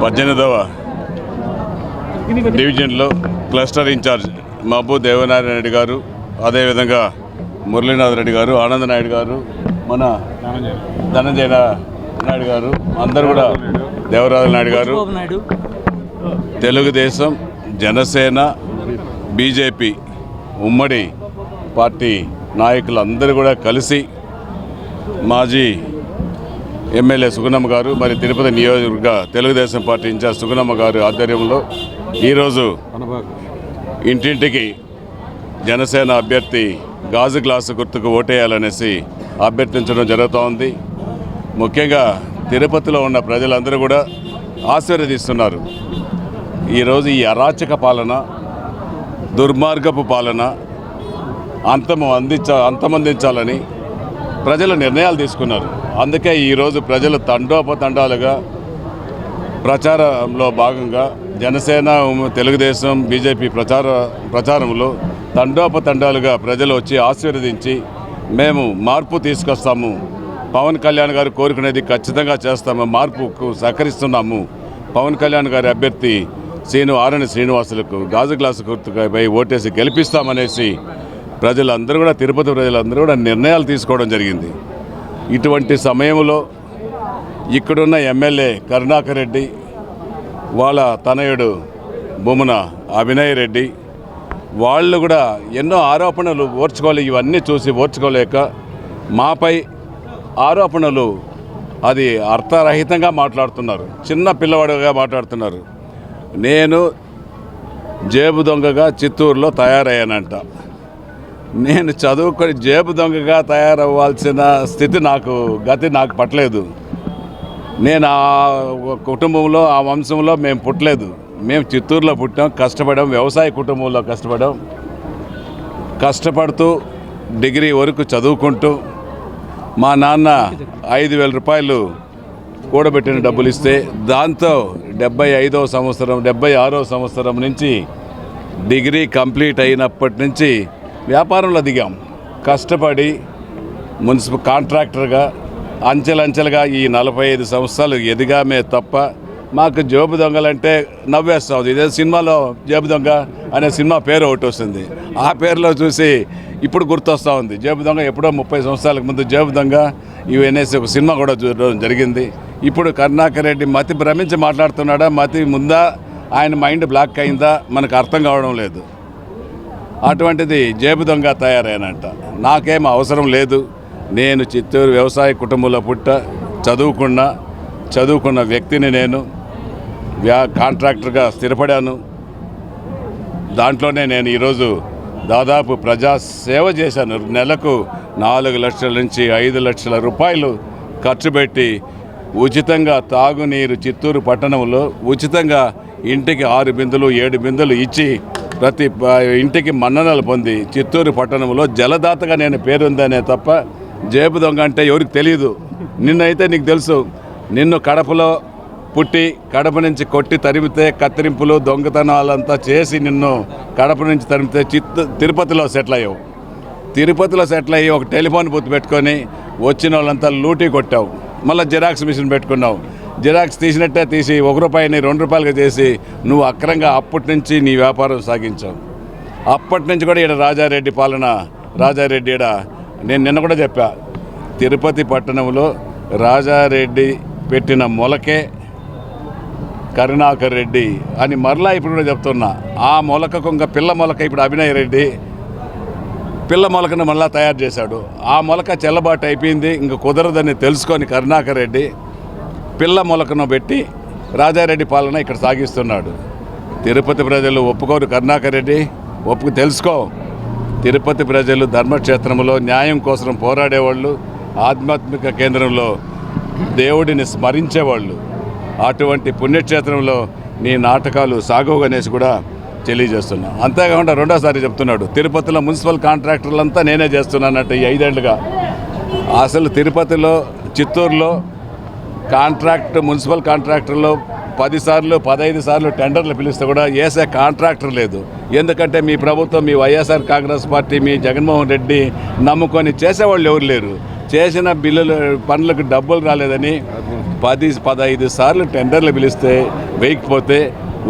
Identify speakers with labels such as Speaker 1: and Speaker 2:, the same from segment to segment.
Speaker 1: పద్దెనిమిదవ డివిజన్లో cluster incharge మహబూ దేవనారాయణ రెడ్డి గారు అదేవిధంగా మురళీనాథ్ రెడ్డి గారు ఆనంద్ నాయుడు గారు మన ధనంజయ నాయుడు గారు అందరు కూడా దేవరాజు నాయుడు గారు తెలుగుదేశం జనసేన బీజేపీ ఉమ్మడి పార్టీ నాయకులందరూ కూడా కలిసి మాజీ ఎమ్మెల్యే సుగుణమ్మ గారు మరి తిరుపతి నియోజకవర్గ తెలుగుదేశం పార్టీ ఇన్ఛార్జ్ సుగుణమ్మ గారు ఆధ్వర్యంలో ఈరోజు ఇంటింటికి జనసేన అభ్యర్థి గాజు గ్లాసు గుర్తుకు ఓటేయాలనేసి అభ్యర్థించడం జరుగుతోంది ముఖ్యంగా తిరుపతిలో ఉన్న ప్రజలందరూ కూడా ఆశీర్వదిస్తున్నారు. ఈరోజు ఈ అరాచక పాలన దుర్మార్గపు పాలన అంతము అందించ అంతమందించాలని ప్రజలు నిర్ణయాలు తీసుకున్నారు. అందుకే ఈరోజు ప్రజలు తండోపతండాలుగా ప్రచారంలో భాగంగా జనసేన తెలుగుదేశం బీజేపీ ప్రచార ప్రచారంలో తండోపతండాలుగా ప్రజలు వచ్చి ఆశీర్వదించి మేము మార్పు తీసుకొస్తాము. పవన్ కళ్యాణ్ గారు కోరుకునేది ఖచ్చితంగా చేస్తాము మార్పుకు సహకరిస్తున్నాము. పవన్ కళ్యాణ్ గారి అభ్యర్థి శ్రీను ఆరణి శ్రీనివాసులకు గాజు గ్లాసు గుర్తుపై ఓటేసి గెలిపిస్తామనేసి ప్రజలందరూ కూడా తిరుపతి ప్రజలందరూ కూడా నిర్ణయాలు తీసుకోవడం జరిగింది. ఇటువంటి సమయంలో ఇక్కడున్న ఎమ్మెల్యే కరుణాకర్ రెడ్డి వాళ్ళ తనయుడు బొమ్మన అభినయ్ రెడ్డి వాళ్ళు కూడా ఎన్నో ఆరోపణలు ఓర్చుకోలే ఇవన్నీ చూసి ఓర్చుకోలేక మాపై ఆరోపణలు అది అర్థరహితంగా మాట్లాడుతున్నారు. చిన్న పిల్లవాడుగా మాట్లాడుతున్నారు. నేను జేబు దొంగగా చిత్తూరులో తయారయ్యానంట. నేను చదువుకొని జేబు దొంగగా తయారవ్వాల్సిన స్థితి నాకు గతి నాకు పట్టలేదు. నేను ఆ కుటుంబంలో ఆ వంశంలో మేము పుట్టలేదు. మేము చిత్తూరులో పుట్టాం కష్టపడాం వ్యవసాయ కుటుంబంలో కష్టపడాం కష్టపడుతూ డిగ్రీ వరకు చదువుకుంటూ మా నాన్న ఐదు వేల రూపాయలు కూడబెట్టిన డబ్బులు ఇస్తే దాంతో డెబ్బై ఐదో సంవత్సరం డెబ్బై ఆరో సంవత్సరం నుంచి డిగ్రీ కంప్లీట్ అయినప్పటి నుంచి వ్యాపారంలో దిగాం. కష్టపడి మున్సిపల్ కాంట్రాక్టర్గా అంచెలంచెలుగా ఈ నలభై ఐదు సంవత్సరాలు ఎదిగామే తప్ప మాకు జేబు దొంగలంటే నవ్వేస్తాం. ఇదే సినిమాలో జేబు దొంగ అనే సినిమా పేరు ఒకటి వస్తుంది. ఆ పేరులో చూసి ఇప్పుడు గుర్తొస్తూ ఉంది. జేబు దొంగ ఎప్పుడో ముప్పై సంవత్సరాలకు ముందు జేబు దొంగ ఇవి అనేసి ఒక సినిమా కూడా చూడడం జరిగింది. ఇప్పుడు కరుణాకర్ రెడ్డి మతి భ్రమించి మాట్లాడుతున్నాడా? మతి ముందా? ఆయన మైండ్ బ్లాక్ అయిందా? మనకు అర్థం కావడం లేదు. అటువంటిది జేబు దొంగ తయారైనంట. నాకేం అవసరం లేదు. నేను చిత్తూరు వ్యవసాయ కుటుంబంలో పుట్ట చదువుకున్న చదువుకున్న వ్యక్తిని నేను వ్యా కాంట్రాక్టర్గా స్థిరపడాను. దాంట్లోనే నేను ఈరోజు దాదాపు ప్రజా సేవ చేశాను. నెలకు నాలుగు లక్షల నుంచి ఐదు లక్షల రూపాయలు ఖర్చు పెట్టి ఉచితంగా తాగునీరు చిత్తూరు పట్టణంలో ఉచితంగా ఇంటికి ఆరు బిందులు ఏడు బిందులు ఇచ్చి ప్రతి ఇంటికి మన్ననలు పొంది చిత్తూరు పట్టణంలో జలదాతగా నేను పేరుందనే తప్ప జేబు దొంగ అంటే ఎవరికి తెలియదు నిన్నైతే నీకు తెలుసు నిన్ను కడపలో పుట్టి కడప నుంచి కొట్టి తరిమితే కత్తిరింపులు దొంగతనాలంతా చేసి నిన్ను కడప నుంచి తరిమితే చిత్తు తిరుపతిలో సెటిల్ అయ్యావు. తిరుపతిలో సెటిల్ అయ్యి ఒక టెలిఫోన్ బూత్ పెట్టుకొని వచ్చిన వాళ్ళంతా లూటీ కొట్టావు. మళ్ళీ జిరాక్స్ మిషన్ పెట్టుకున్నావు. జిరాక్స్ తీసినట్టే తీసి ఒక రూపాయిని రెండు రూపాయలుగా చేసి నువ్వు అక్రంగా అప్పటి నుంచి నీ వ్యాపారం సాగించావు. అప్పటి నుంచి కూడా ఈడ రాజారెడ్డి పాలన రాజారెడ్డి ఈడ నేను నిన్న కూడా చెప్పా తిరుపతి పట్టణంలో రాజారెడ్డి పెట్టిన మొలకే కరుణాకర్ రెడ్డి అని మరలా ఇప్పుడు కూడా చెప్తున్నా. ఆ మొలకకు ఇంకా పిల్ల మొలక ఇప్పుడు అభినయ్ రెడ్డి పిల్ల మొలకను మళ్ళా తయారు చేశాడు. ఆ మొలక చెల్లబాటు అయిపోయింది ఇంక కుదరదని తెలుసుకొని కరుణాకర్ రెడ్డి పిల్ల మొలకను పెట్టి రాజారెడ్డి పాలన ఇక్కడ సాగిస్తున్నాడు. తిరుపతి ప్రజలు ఒప్పుకోరు కరుణాకర్ రెడ్డి. ఒప్పుకు తెలుసుకో. తిరుపతి ప్రజలు ధర్మక్షేత్రంలో న్యాయం కోసం పోరాడేవాళ్ళు ఆధ్యాత్మిక కేంద్రంలో దేవుడిని స్మరించేవాళ్ళు. అటువంటి పుణ్యక్షేత్రంలో నీ నాటకాలు సాగవు అనేసి కూడా తెలియజేస్తున్నా. అంతేకాకుండా రెండోసారి చెప్తున్నాడు తిరుపతిలో మున్సిపల్ కాంట్రాక్టర్లంతా నేనే చేస్తున్నానంటే ఈ ఐదేళ్ళుగా. అసలు తిరుపతిలో చిత్తూరులో కాంట్రాక్ట్ మున్సిపల్ కాంట్రాక్టర్లో పది సార్లు పదహైదు సార్లు టెండర్లు పిలిస్తే కూడా వేసే కాంట్రాక్టర్ లేదు. ఎందుకంటే మీ ప్రభుత్వం మీ వైఎస్ఆర్ కాంగ్రెస్ పార్టీ మీ జగన్మోహన్ రెడ్డి నమ్ముకొని చేసేవాళ్ళు ఎవరు లేరు. చేసిన బిల్లులు పనులకు డబ్బులు రాలేదని పది పదహైదు సార్లు టెండర్లు పిలిస్తే వేయకపోతే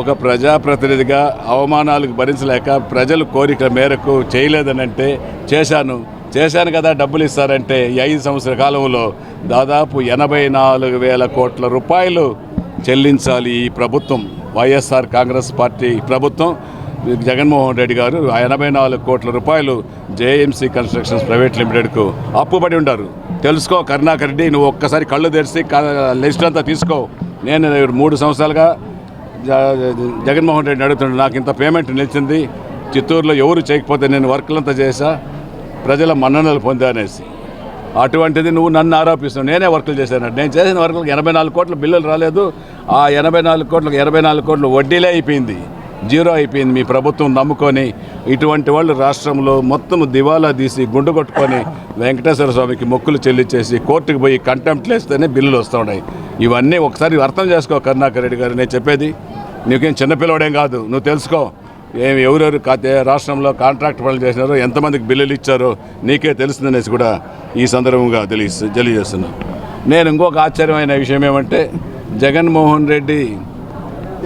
Speaker 1: ఒక ప్రజాప్రతినిధిగా అవమానాలకు భరించలేక ప్రజల కోరిక మేరకు చేయలేదని అంటే చేశాను. చేశాను కదా డబ్బులు ఇస్తారంటే ఈ ఐదు సంవత్సరాల కాలంలో దాదాపు ఎనభై నాలుగు వేల కోట్ల రూపాయలు చెల్లించాలి ఈ ప్రభుత్వం వైఎస్ఆర్ కాంగ్రెస్ పార్టీ ప్రభుత్వం. జగన్మోహన్ రెడ్డి గారు ఎనభై నాలుగు కోట్ల రూపాయలు జేఎంసీ కన్స్ట్రక్షన్స్ ప్రైవేట్ లిమిటెడ్కు అప్పుపడి ఉంటారు తెలుసుకో కరుణాకర్ రెడ్డి నువ్వు ఒక్కసారి కళ్ళు తెరిచి లిస్ట్ అంతా తీసుకో. నేను మూడు సంవత్సరాలుగా జ- జగన్మోహన్ రెడ్డిని అడుగుతున్నాడు నాకు ఇంత పేమెంట్ నిలిచింది. చిత్తూరులో ఎవరు చేయకపోతే నేను వర్క్లంతా చేశా. ప్రజల మన్ననలు పొందానేసి. అటువంటిది నువ్వు నన్ను ఆరోపిస్తున్నావు. నేనే వర్కులు చేశాను. నేను చేసిన వర్కులకు ఎనభై నాలుగు కోట్ల బిల్లులు రాలేదు. ఆ ఎనభై నాలుగు కోట్లకు ఎనభై నాలుగు కోట్లు వడ్డీలే అయిపోయింది. జీరో అయిపోయింది మీ ప్రభుత్వం నమ్ముకొని. ఇటువంటి వాళ్ళు రాష్ట్రంలో మొత్తం దివాలా తీసి గుండు కొట్టుకొని వెంకటేశ్వర స్వామికి మొక్కులు చెల్లించేసి కోర్టుకు పోయి కంటెంప్ట్ లేస్తేనే బిల్లులు వస్తున్నాయి ఇవన్నీ ఒకసారి అర్థం చేసుకో కరుణాకర్ రెడ్డి గారు. నేను చెప్పేది నీకేం చిన్నపిల్లవాడేం కాదు. నువ్వు తెలుసుకో. ఏమి ఎవరెవరు కాతే రాష్ట్రంలో కాంట్రాక్ట్ పనులు చేసినారో ఎంతమందికి బిల్లులు ఇచ్చారో నీకే తెలుస్తుందనేసి కూడా ఈ సందర్భంగా తెలియ తెలియజేస్తున్నాను నేను ఇంకొక ఆశ్చర్యమైన విషయం ఏమంటే జగన్మోహన్ రెడ్డి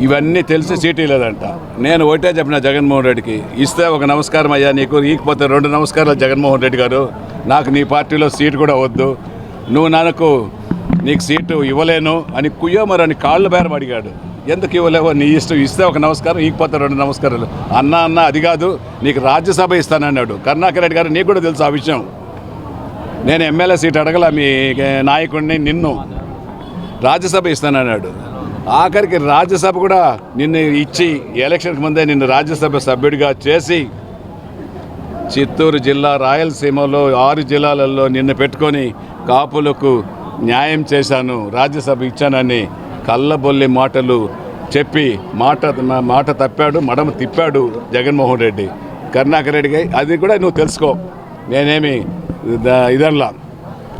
Speaker 1: ఇవన్నీ తెలిసి సీటీ లేదంట నేను ఒకటే చెప్పిన జగన్మోహన్ రెడ్డికి ఇస్తే ఒక నమస్కారం అయ్యా నీకు ఈకపోతే రెండు నమస్కారాలు జగన్మోహన్ రెడ్డి గారు. నాకు నీ పార్టీలో సీటు కూడా వద్దు. నువ్వు నాకు నీకు సీటు ఇవ్వలేను అని కుయ్యోమరని కాళ్ళు బేరం అడిగాడు ఎందుకు ఇవ్వలేవో నీ ఇష్టం ఇస్తే ఒక నమస్కారం ఈకపోతే రెండు నమస్కారాలు. అన్న అన్న అది కాదు నీకు రాజ్యసభ ఇస్తానన్నాడు. కరుణాకర్ రెడ్డి గారు నీకు కూడా తెలుసు ఆ విషయం. నేను ఎమ్మెల్యే సీట్ అడగల మీ నాయకుడిని నిన్ను. రాజ్యసభ ఇస్తానన్నాడు. ఆఖరికి రాజ్యసభ కూడా నిన్ను ఇచ్చి ఎలక్షన్కి ముందే నిన్ను రాజ్యసభ సభ్యుడిగా చేసి చిత్తూరు జిల్లా రాయలసీమలో ఆరు జిల్లాలలో నిన్ను పెట్టుకొని కాపులకు న్యాయం చేశాను రాజ్యసభ ఇచ్చానని కళ్ళబొల్లి మాటలు చెప్పి మాట మాట తప్పాడు మడమ తిప్పాడు జగన్మోహన్ రెడ్డి. కరుణాకర్ రెడ్డికి అది కూడా నువ్వు తెలుసుకో. నేనేమి ద- ఇదల్లా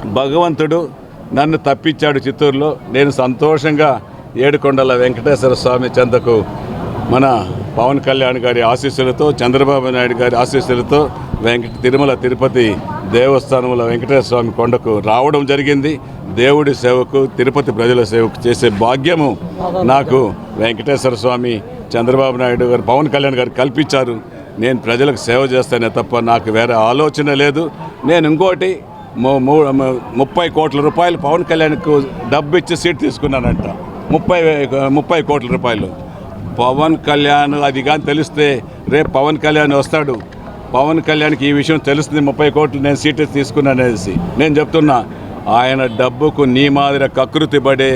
Speaker 1: భగవంతుడు నన్ను తప్పించాడు చిత్తూరులో. నేను సంతోషంగా ఏడుకొండల వెంకటేశ్వర స్వామి చెంతకు మన పవన్ కళ్యాణ్ గారి ఆశీస్సులతో చంద్రబాబు నాయుడు గారి ఆశీస్సులతో వెంకట తిరుమల తిరుపతి దేవస్థానంలో వెంకటేశ్వర స్వామి కొండకు రావడం జరిగింది. దేవుడి సేవకు తిరుపతి ప్రజల సేవకు చేసే భాగ్యము నాకు వెంకటేశ్వర స్వామి చంద్రబాబు నాయుడు గారు పవన్ కళ్యాణ్ గారు కల్పించారు. నేను ప్రజలకు సేవ చేస్తానే తప్ప నాకు వేరే ఆలోచన లేదు. నేను ఇంకోటి ముప్పై కోట్ల రూపాయలు పవన్ కళ్యాణ్కు డబ్బు ఇచ్చి సీట్ తీసుకున్నానంట. ముప్పై ముప్పై కోట్ల రూపాయలు. పవన్ కళ్యాణ్ అది కానీ తెలిస్తే రేపు పవన్ కళ్యాణ్ వస్తాడు. పవన్ కళ్యాణ్కి ఈ విషయం తెలుస్తుంది ముప్పై కోట్లు నేను సీటు తీసుకున్నానేసి నేను చెప్తున్నా ఆయన డబ్బుకు నీ మాదిరి కకృతి పడే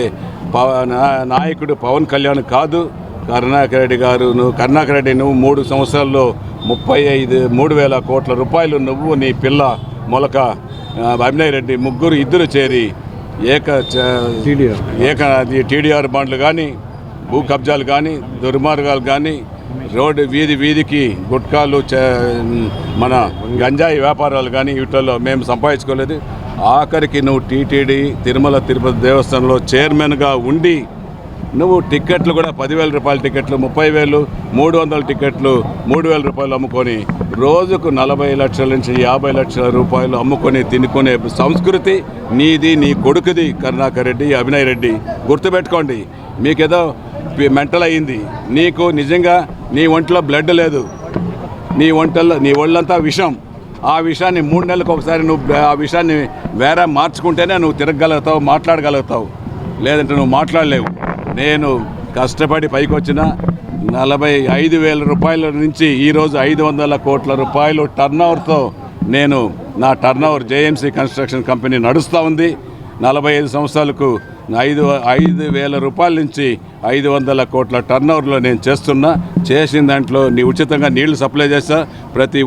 Speaker 1: నాయకుడు పవన్ కళ్యాణ్ కాదు. కరుణాకర్ రెడ్డి గారు నువ్వు కరుణాకర్ రెడ్డి నువ్వు మూడు సంవత్సరాల్లో ముప్పై ఐదు మూడు వేల కోట్ల రూపాయలు నువ్వు నీ పిల్ల మొలక అభినయ్ రెడ్డి ముగ్గురు ఇద్దరు చేరి ఏక ఏక టీడీఆర్ బాండ్లు కానీ భూ కబ్జాలు కానీ దుర్మార్గాలు కానీ రోడ్డు వీధి వీధికి గుట్కాలు మన గంజాయి వ్యాపారాలు కానీ వీటిల్లో మేము సంపాదించుకోలేదు. ఆఖరికి నువ్వు టీటీడీ తిరుమల తిరుపతి దేవస్థానంలో చైర్మన్గా ఉండి నువ్వు టిక్కెట్లు కూడా పదివేల రూపాయల టికెట్లు ముప్పై వేలు మూడు వందల టికెట్లు మూడు వేల రూపాయలు అమ్ముకొని రోజుకు నలభై లక్షల నుంచి యాభై లక్షల రూపాయలు అమ్ముకొని తినుకునే సంస్కృతి నీది నీ కొడుకుది కరుణాకర్ రెడ్డి అభినయ్ రెడ్డి. గుర్తుపెట్టుకోండి మీకేదో మెంటల్ అయింది నీకు నిజంగా నీ ఒంట్లో బ్లడ్ లేదు. నీ ఒంటల్లో నీ ఒళ్ళంతా విషం. ఆ విషయాన్ని మూడు నెలలకు ఒకసారి నువ్వు ఆ విషయాన్ని వేరే మార్చుకుంటేనే నువ్వు తిరగగలుగుతావు మాట్లాడగలుగుతావు. లేదంటే నువ్వు మాట్లాడలేవు. నేను కష్టపడి పైకి వచ్చిన నలభై ఐదు వేల రూపాయల నుంచి ఈరోజు ఐదు వందల కోట్ల రూపాయలు టర్న్ ఓవర్తో నేను నా turn over JMC construction company నడుస్తూ ఉంది. నలభై ఐదు సంవత్సరాలకు ఐదు ఐదు వేల రూపాయల నుంచి ఐదు వందల కోట్ల టర్న్ ఓవర్లో నేను చేస్తున్నా. చేసిన దాంట్లో నీ ఉచితంగా నీళ్ళు సప్లై చేస్తా. ప్రతి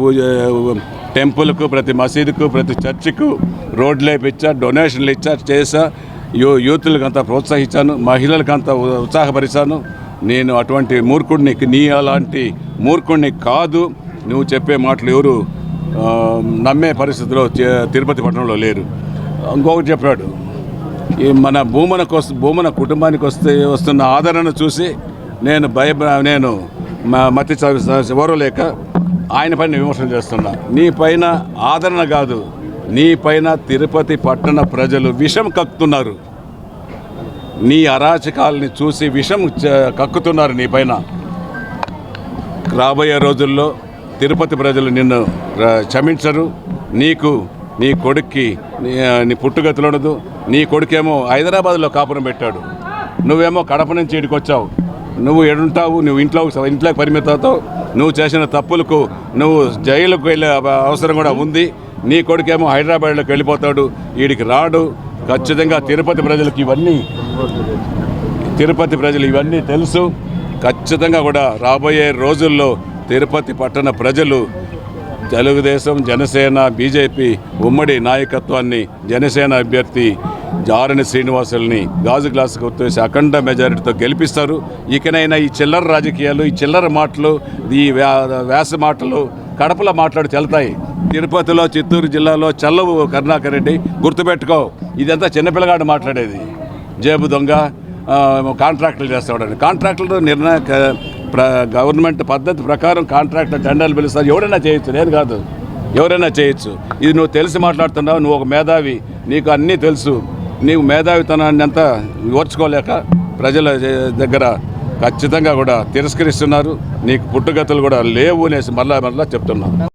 Speaker 1: టెంపుల్కు ప్రతి మసీదుకు ప్రతి చర్చికు రోడ్లు వేపించా డొనేషన్లు ఇచ్చా చేసా యూ యూత్లకు అంతా ప్రోత్సహించాను మహిళలకు అంతా ఉత్సాహపరిచాను. నేను అటువంటి మూర్ఖుడిని నీ అలాంటి మూర్ఖుడిని కాదు. నువ్వు చెప్పే మాటలు ఎవరు నమ్మే పరిస్థితిలో తిరుపతి పట్టణంలో లేరు. ఇంకొకటి చెప్పాడు. మన భూమనకు వస్తు భూమన కుటుంబానికి వస్తే వస్తున్న ఆదరణ చూసి నేను భయ నేను మా మతి ఓరలేక ఆయన పైన విమర్శలు చేస్తున్నా. నీ పైన ఆదరణ కాదు. నీ పైన తిరుపతి పట్టణ ప్రజలు విషం కక్కుతున్నారు. నీ అరాచకాలని చూసి విషం చ- కక్కుతున్నారు నీ పైన. రాబోయే రోజుల్లో తిరుపతి ప్రజలు నిన్ను క్షమించరు. నీకు నీ కొడుక్కి నీ నీ పుట్టుగతులు ఉండదు నీ కొడుకేమో హైదరాబాద్లో కాపురం పెట్టాడు. నువ్వేమో కడప నుంచి ఇక్కడికి వచ్చావు. నువ్వు ఎడుంటావు నువ్వు ఇంట్లో ఇంట్లోకి పరిమితవుతావు నువ్వు చేసిన తప్పులకు నువ్వు జైలుకు వెళ్ళే అవ- అవసరం కూడా ఉంది. నీ కొడుకేమో హైదరాబాద్లోకి వెళ్ళిపోతాడు. వీడికి రాడు. ఖచ్చితంగా తిరుపతి ప్రజలకు ఇవన్నీ తిరుపతి ప్రజలు ఇవన్నీ తెలుసు. ఖచ్చితంగా కూడా రాబోయే రోజుల్లో తిరుపతి పట్టణ ప్రజలు తెలుగుదేశం జనసేన బీజేపీ ఉమ్మడి నాయకత్వాన్ని జనసేన అభ్యర్థి జారని శ్రీనివాసుల్ని గాజు గ్లాస్ కొట్టేసి అఖండ మెజారిటీతో గెలిపిస్తారు. ఇకనైనా ఈ చిల్లర రాజకీయాలు ఈ చిల్లర మాటలు ఈ వ్యా- వ్యాస మాటలు కడపలో మాట్లాడి చెల్తాయి తిరుపతిలో చిత్తూరు జిల్లాలో చల్లవు కరుణాకర్ రెడ్డి గుర్తుపెట్టుకో. ఇదంతా చిన్నపిల్లగాడు మాట్లాడేది. జేబు దొంగ కాంట్రాక్టులు చేస్తాడని కాంట్రాక్టులు నిర్ణయ ప్ర గవర్నమెంట్ పద్ధతి ప్రకారం కాంట్రాక్టర్ టెండర్లు పిలుస్తారు ఎవరైనా చేయొచ్చు. నేను కాదు. ఎవరైనా చేయొచ్చు. ఇది నువ్వు తెలిసి మాట్లాడుతున్నావు. నువ్వు ఒక మేధావి. నీకు అన్నీ తెలుసు. నీవు మేధావితనాన్ని అంతా ఓర్చుకోలేక ప్రజల దగ్గర ఖచ్చితంగా కూడా తిరస్కరిస్తున్నారు. నీకు పుట్టుగతులు కూడా లేవు అనేసి మళ్ళా మళ్ళీ చెప్తున్నాను